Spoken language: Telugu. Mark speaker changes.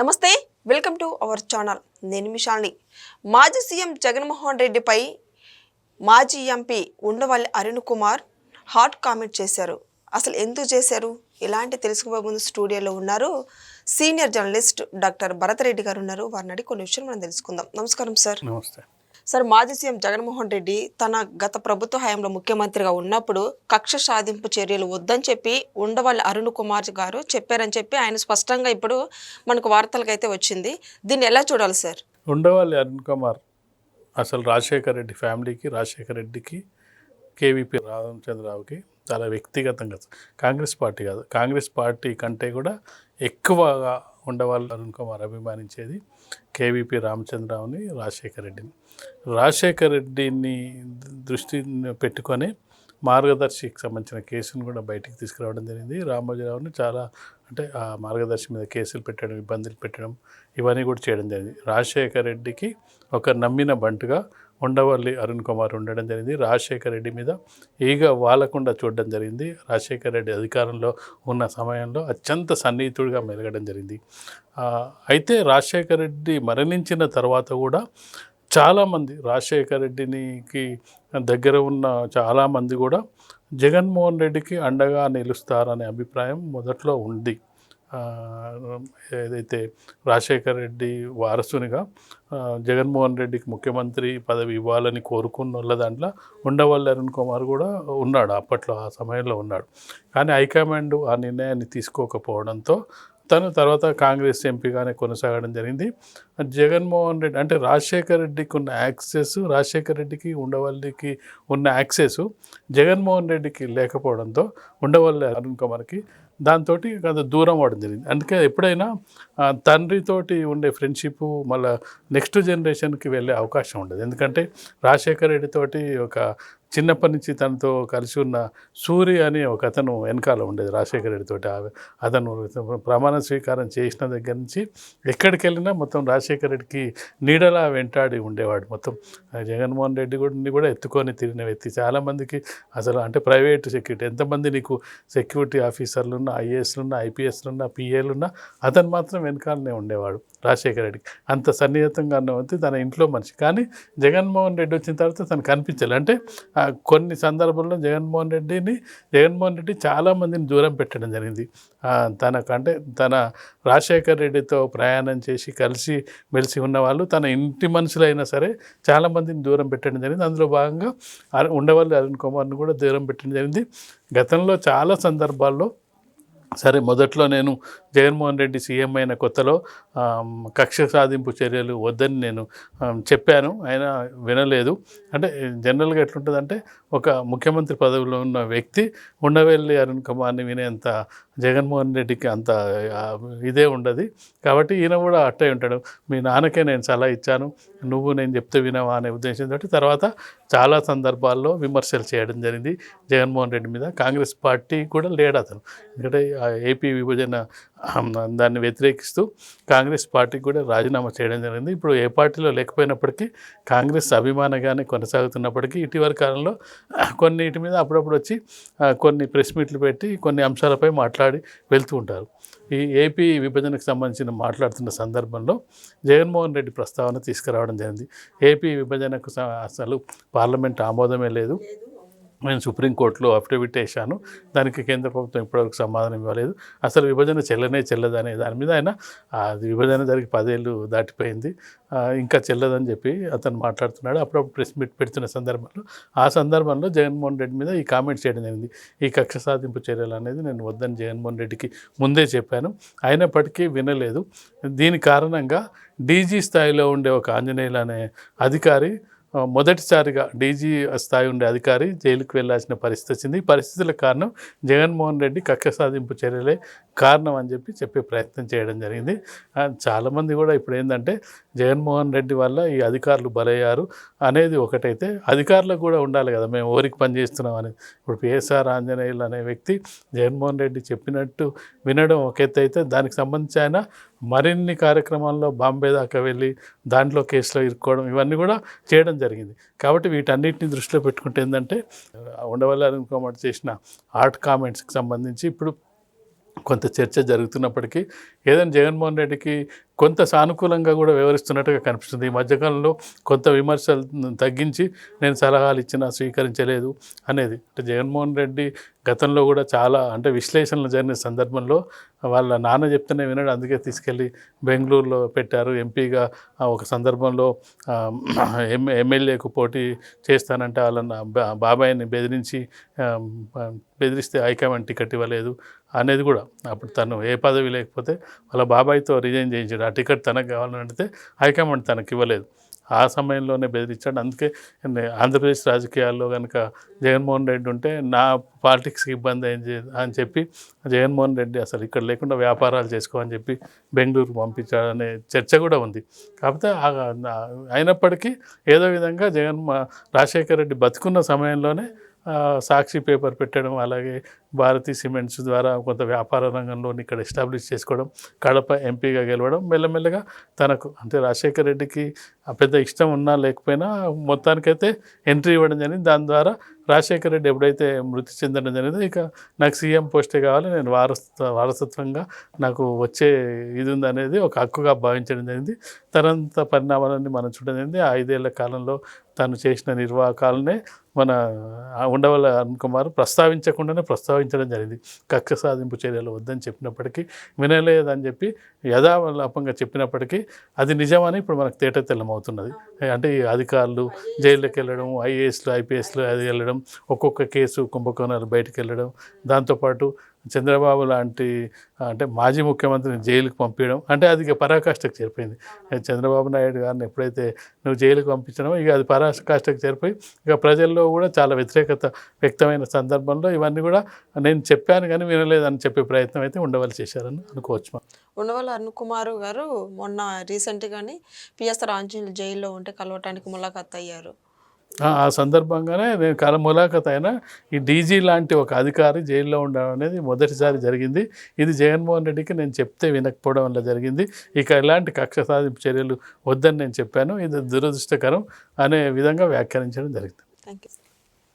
Speaker 1: నమస్తే వెల్కమ్ టు అవర్ ఛానల్. నేను మిషాల్ని మాజీ సీఎం జగన్మోహన్ రెడ్డిపై మాజీ MP Undavalli Arun Kumar hot comment చేశారు. అసలు ఎందుకు చేశారు? ఇలాంటి తెలుసుకోబోయే ముందు స్టూడియోలో ఉన్నారు? Senior journalist doctor Bharat Reddy గారు ఉన్నారు. వారిని అడిగి కొన్ని విషయాలు మనం తెలుసుకుందాం. నమస్కారం సార్.
Speaker 2: నమస్తే.
Speaker 1: సార్ మాజీ సీఎం జగన్మోహన్ రెడ్డి తన గత ప్రభుత్వ హయాంలో ముఖ్యమంత్రిగా ఉన్నప్పుడు కక్ష సాధింపు చర్యలు వద్దని చెప్పి ఉండవల్లి అరుణ్ కుమార్ గారు చెప్పారని చెప్పి ఆయన స్పష్టంగా ఇప్పుడు మనకు వార్తలకైతే వచ్చింది. దీన్ని ఎలా చూడాలి సార్?
Speaker 2: ఉండవల్లి అరుణ్ కుమార్ అసలు రాజశేఖర్ రెడ్డి ఫ్యామిలీకి రాజశేఖర్ రెడ్డికి కేవీపీ రామచంద్రరావుకి చాలా వ్యక్తిగతంగా కాంగ్రెస్ పార్టీ కాదు కాంగ్రెస్ పార్టీ కంటే కూడా ఎక్కువగా ఉండవాళ్ళు అరుణ్ కుమార్ అభిమానించేది కేవీపీ రామచంద్రరావుని రాజశేఖర రెడ్డిని. రాజశేఖర్ రెడ్డిని దృష్టి పెట్టుకొని మార్గదర్శికి సంబంధించిన కేసును కూడా బయటికి తీసుకురావడం జరిగింది. రామోజీరావుని చాలా అంటే ఆ మార్గదర్శి మీద కేసులు పెట్టడం ఇబ్బందులు పెట్టడం ఇవన్నీ కూడా చేయడం జరిగింది. రాజశేఖర రెడ్డికి ఒక నమ్మిన బంటుగా ఉండవల్లి అరుణ్ కుమార్ ఉండడం జరిగింది. రాజశేఖర్ రెడ్డి మీద ఈగ వాలకుండా చూడడం జరిగింది. రాజశేఖర రెడ్డి అధికారంలో ఉన్న సమయంలో అత్యంత సన్నిహితుడిగా మెలగడం జరిగింది. అయితే రాజశేఖర్ రెడ్డి మరణించిన తర్వాత కూడా చాలామంది రాజశేఖర రెడ్డినికి దగ్గర ఉన్న చాలామంది కూడా జగన్మోహన్ రెడ్డికి అండగా నిలుస్తారనే అభిప్రాయం మొదట్లో ఉంది. ఏదైతే రాజశేఖర్ రెడ్డి వారసునిగా జగన్మోహన్ రెడ్డికి ముఖ్యమంత్రి పదవి ఇవ్వాలని కోరుకున్న వాళ్ళ దాంట్లో ఉండవల్లి అరుణ్ కుమార్ కూడా ఉన్నాడు అప్పట్లో ఆ సమయంలో ఉన్నాడు. కానీ హైకమాండ్ ఆ నిర్ణయాన్ని తీసుకోకపోవడంతో తను తర్వాత కాంగ్రెస్ ఎంపీగానే కొనసాగడం జరిగింది. జగన్మోహన్ రెడ్డి అంటే రాజశేఖర్ రెడ్డికి ఉన్న యాక్సెస్ రాజశేఖర్ రెడ్డికి ఉండవల్లికి ఉన్న యాక్సెస్ జగన్మోహన్ రెడ్డికి లేకపోవడంతో ఉండవల్లి అరుణ్ కుమార్కి దాంతో కొంత దూరం అవడం జరిగింది. అందుకే ఎప్పుడైనా తండ్రితోటి ఉండే ఫ్రెండ్షిప్ మళ్ళీ నెక్స్ట్ జనరేషన్కి వెళ్ళే అవకాశం ఉండదు. ఎందుకంటే రాజశేఖర్ రెడ్డితోటి ఒక చిన్నప్పటి నుంచి తనతో కలిసి ఉన్న సూర్య అనే ఒక అతను వెనకాల ఉండేది రాజశేఖర రెడ్డితోటి ఆ- అతను ప్రమాణ స్వీకారం చేసిన దగ్గర నుంచి ఎక్కడికి వెళ్ళినా మొత్తం రాజశేఖర రెడ్డికి నీడలా వెంటాడి ఉండేవాడు. మొత్తం ఆ జగన్మోహన్ రెడ్డి కూడా కూడా ఎత్తుకొని తిరిగిన వ్యక్తి. చాలామందికి అసలు అంటే ప్రైవేట్ సెక్యూరిటీ ఎంతమంది నీకు సెక్యూరిటీ ఆఫీసర్లు ఉన్న ఐఏఎస్లు ఉన్న ఐపీఎస్లు ఉన్న పిఏలు ఉన్న అతను మాత్రం వెనకాలనే ఉండేవాడు రాజశేఖర రెడ్డికి. అంత సన్నిహితంగా ఉన్న వ్యక్తి తన ఇంట్లో మనిషి. కానీ జగన్మోహన్ రెడ్డి వచ్చిన తర్వాత తను కనిపించాలి. అంటే కొన్ని సందర్భంలో జగన్మోహన్ రెడ్డిని జగన్మోహన్ రెడ్డి చాలామందిని దూరం పెట్టడం జరిగింది. తనకంటే తన రాజశేఖర్ రెడ్డితో ప్రయాణం చేసి కలిసి మెలిసి ఉన్నవాళ్ళు తన ఇంటి మనుషులైనా సరే చాలామందిని దూరం పెట్టడం జరిగింది. అందులో భాగంగా ఉండవల్లి అరుణ్ కుమార్ని కూడా దూరం పెట్టడం జరిగింది. గతంలో చాలా సందర్భాల్లో సరే మొదట్లో నేను జగన్మోహన్ రెడ్డి సీఎం అయిన కొత్తలో కక్ష సాధింపు చర్యలు వద్దని నేను చెప్పాను. ఆయన వినలేదు. అంటే జనరల్గా ఎట్లుంటుందంటే ఒక ముఖ్యమంత్రి పదవిలో ఉన్న వ్యక్తి ఉండవెల్లి అరుణ్ కుమార్ని వినేంత జగన్మోహన్ రెడ్డికి అంత ఇదే ఉండదు. కాబట్టి ఈయన కూడా అట్టే ఉంటాడు. మీ నాన్నకే నేను సలహా ఇచ్చాను. నువ్వు నేను చెప్తే వినవా అనే ఉద్దేశంతో తర్వాత చాలా సందర్భాల్లో విమర్శలు చేయడం జరిగింది జగన్మోహన్ రెడ్డి మీద. కాంగ్రెస్ పార్టీ కూడా లేడు అతను. ఎందుకంటే ఏపీ విభజన దాన్ని వ్యతిరేకిస్తూ కాంగ్రెస్ పార్టీకి కూడా రాజీనామా చేయడం జరిగింది. ఇప్పుడు ఏ పార్టీలో లేకపోయినప్పటికీ కాంగ్రెస్ అభిమానగానే కొనసాగుతున్నప్పటికీ ఇటీవల కాలంలో కొన్నిటి మీద అప్పుడప్పుడు వచ్చి కొన్ని ప్రెస్ మీట్లు పెట్టి కొన్ని అంశాలపై మాట్లాడి వెళ్తూ ఉంటారు. ఈ ఏపీ విభజనకు సంబంధించిన మాట్లాడుతున్న సందర్భంలో జగన్మోహన్ రెడ్డి ప్రస్తావన తీసుకురావడం జరిగింది. ఏపీ విభజనకు అసలు పార్లమెంట్ ఆమోదమే లేదు. నేను సుప్రీంకోర్టులో అఫిడవిట్ వేశాను. దానికి కేంద్ర ప్రభుత్వం ఇప్పటివరకు సమాధానం ఇవ్వలేదు. అసలు విభజన చెల్లనే చెల్లదనే దాని మీద ఆయన అది విభజన జరిగి పదేళ్ళు దాటిపోయింది. ఇంకా చెల్లదని చెప్పి అతను మాట్లాడుతున్నాడు. అప్పుడప్పుడు ప్రెస్ మీట్ పెడుతున్న సందర్భంలో ఆ సందర్భంలో జగన్మోహన్ రెడ్డి మీద ఈ కామెంట్ చేయడం జరిగింది. ఈ కక్ష సాధింపు చర్యలు అనేది నేను వద్దని జగన్మోహన్ రెడ్డికి ముందే చెప్పాను. అయినప్పటికీ వినలేదు. దీని కారణంగా డీజీ స్థాయిలో ఉండే ఒక ఆంజనేయులు అనే అధికారి మొదటిసారిగా డీజీ స్థాయి ఉండే అధికారి జైలుకు వెళ్ళాల్సిన పరిస్థితి వచ్చింది. ఈ పరిస్థితుల కారణం జగన్మోహన్ రెడ్డి కక్ష సాధింపు చర్యలే కారణం అని చెప్పి చెప్పే ప్రయత్నం చేయడం జరిగింది. చాలామంది కూడా ఇప్పుడు ఏంటంటే జగన్మోహన్ రెడ్డి వల్ల ఈ అధికారులు బలయ్యారు అనేది ఒకటైతే అధికారులకు కూడా ఉండాలి కదా మేము ఊరికి పనిచేస్తున్నాం అనేది. ఇప్పుడు పిఎస్ఆర్ ఆంజనేయులు అనే వ్యక్తి జగన్మోహన్ రెడ్డి చెప్పినట్టు వినడం ఒక ఎత్తు అయితే దానికి సంబంధించి ఆయన మరిన్ని కార్యక్రమాల్లో బాంబే దాకా వెళ్ళి దాంట్లో కేసులో ఇరుక్కోవడం ఇవన్నీ కూడా చేయడం జరిగింది. కాబట్టి వీటన్నిటిని దృష్టిలో పెట్టుకుంటే ఏంటంటే ఉండవల్లి అరుణ్ చేసిన ఆర్ట్ కామెంట్స్కి సంబంధించి ఇప్పుడు కొంత చర్చ జరుగుతున్నప్పటికీ ఏదైనా జగన్మోహన్ రెడ్డికి కొంత సానుకూలంగా కూడా వ్యవహరిస్తున్నట్టుగా కనిపిస్తుంది. ఈ మధ్యకాలంలో కొంత విమర్శలు తగ్గించి నేను సలహాలు ఇచ్చినా స్వీకరించలేదు అనేది. అంటే జగన్మోహన్ రెడ్డి గతంలో కూడా చాలా అంటే విశ్లేషణలు జరిగిన సందర్భంలో వాళ్ళ నాన్న చెప్తేనే వినడు. అందుకే తీసుకెళ్ళి బెంగళూరులో పెట్టారు. ఎంపీగా ఆ, ఒక సందర్భంలో ఆ, ఎమ్మెల్యేకు పోటీ చేస్తానంటే వాళ్ళ బాబాయ్ని బా- బెదిరించి బెదిరిస్తే హైకమాండ్ టికెట్ ఇవ్వలేదు అనేది కూడా అప్పుడు తను ఏ పదవి లేకపోతే వాళ్ళ బాబాయ్తో రిజైన్ చేయించాడు. ఆ టికెట్ తనకు కావాలని అడిగితే హైకమాండ్ తనకి ఇవ్వలేదు ఆ సమయంలోనే బెదిరించాడు. అందుకే ఆంధ్రప్రదేశ్ రాజకీయాల్లో కనుక జగన్మోహన్ రెడ్డి ఉంటే నా పాలిటిక్స్కి ఇబ్బంది ఏం అని చెప్పి జగన్మోహన్ రెడ్డి అసలు ఇక్కడ లేకుండా వ్యాపారాలు చేసుకోమని చెప్పి బెంగళూరు పంపించాడనే చర్చ కూడా ఉంది. కాకపోతే అయినప్పటికీ ఏదో విధంగా జగన్ రాజశేఖర్ రాజశేఖర రెడ్డి బతుకున్న సమయంలోనే సాక్షి పేపర్ పెట్టడం అలాగే భారతీ సిమెంట్స్ ద్వారా కొంత వ్యాపార రంగంలో ఇక్కడ ఎస్టాబ్లిష్ చేసుకోవడం కడప ఎంపీగా గెలవడం మెల్లమెల్లగా తనకు అంటే రాజశేఖర్ రెడ్డికి పెద్ద ఇష్టం ఉన్నా లేకపోయినా మొత్తానికైతే ఎంట్రీ ఇవ్వడం జరిగింది. దాని ద్వారా రాజశేఖర రెడ్డి ఎప్పుడైతే మృతి చెందడం జరిగిందో ఇక నాకు సీఎం పోస్టే కావాలి నేను వారసత్వ వారసత్వంగా నాకు వచ్చే ఇది ఉంది అనేది ఒక హక్కుగా భావించడం జరిగింది. తనంత పరిణామాలన్నీ మనం చూడడం జరిగింది. ఆ ఐదేళ్ళ కాలంలో తను చేసిన నిర్వాహకాలనే మన ఉండవల అరుణ్ కుమార్ ప్రస్తావించకుండానే ప్రస్తావించడం జరిగింది. కక్ష సాధింపు చర్యలు వద్దని చెప్పినప్పటికీ వినలేదని చెప్పి యథాలాపంగా చెప్పినప్పటికీ అది నిజమని ఇప్పుడు మనకు తేట తెల్లమవుతున్నది అంటే ఈ అధికారులు జైల్లోకి వెళ్ళడం ఐఏఎస్లు ఐపీఎస్లు అది వెళ్ళడం ఒక్కొక్క కేసు కుంభకోణాలు బయటకు వెళ్ళడం దాంతోపాటు చంద్రబాబు లాంటి అంటే మాజీ ముఖ్యమంత్రిని జైలుకు పంపించడం అంటే అది ఇక పరాకాష్ఠకు చేరిపోయింది. చంద్రబాబు నాయుడు గారిని ఎప్పుడైతే నువ్వు జైలుకు పంపించడమో ఇక అది పరాకాష్ఠకు చేరిపోయి ఇక ప్రజల్లో కూడా చాలా వ్యతిరేకత వ్యక్తమైన సందర్భంలో ఇవన్నీ కూడా నేను చెప్పాను కానీ వినలేదని చెప్పే ప్రయత్నం అయితే ఉండవలసి చేశారని అనుకోవచ్చు.
Speaker 1: ఉండవల్లి అరుణ్ కుమార్ గారు మొన్న రీసెంట్గానే పిఎస్ రాంజీలు జైల్లో ఉంటే కలవటానికి ములాఖాత్ అయ్యారు.
Speaker 2: ఆ సందర్భంగానే నేను కల ములాఖత్ అయిన ఈ డీజీ లాంటి ఒక అధికారి జైల్లో ఉండడం అనేది మొదటిసారి జరిగింది. ఇది జగన్మోహన్ రెడ్డికి నేను చెప్తే వినకపోవడం వల్ల జరిగింది. ఇక ఇలాంటి కక్ష సాధింపు చర్యలు వద్దని నేను చెప్పాను. ఇది దురదృష్టకరం అనే విధంగా వ్యాఖ్యానించడం జరిగింది.
Speaker 1: Thank you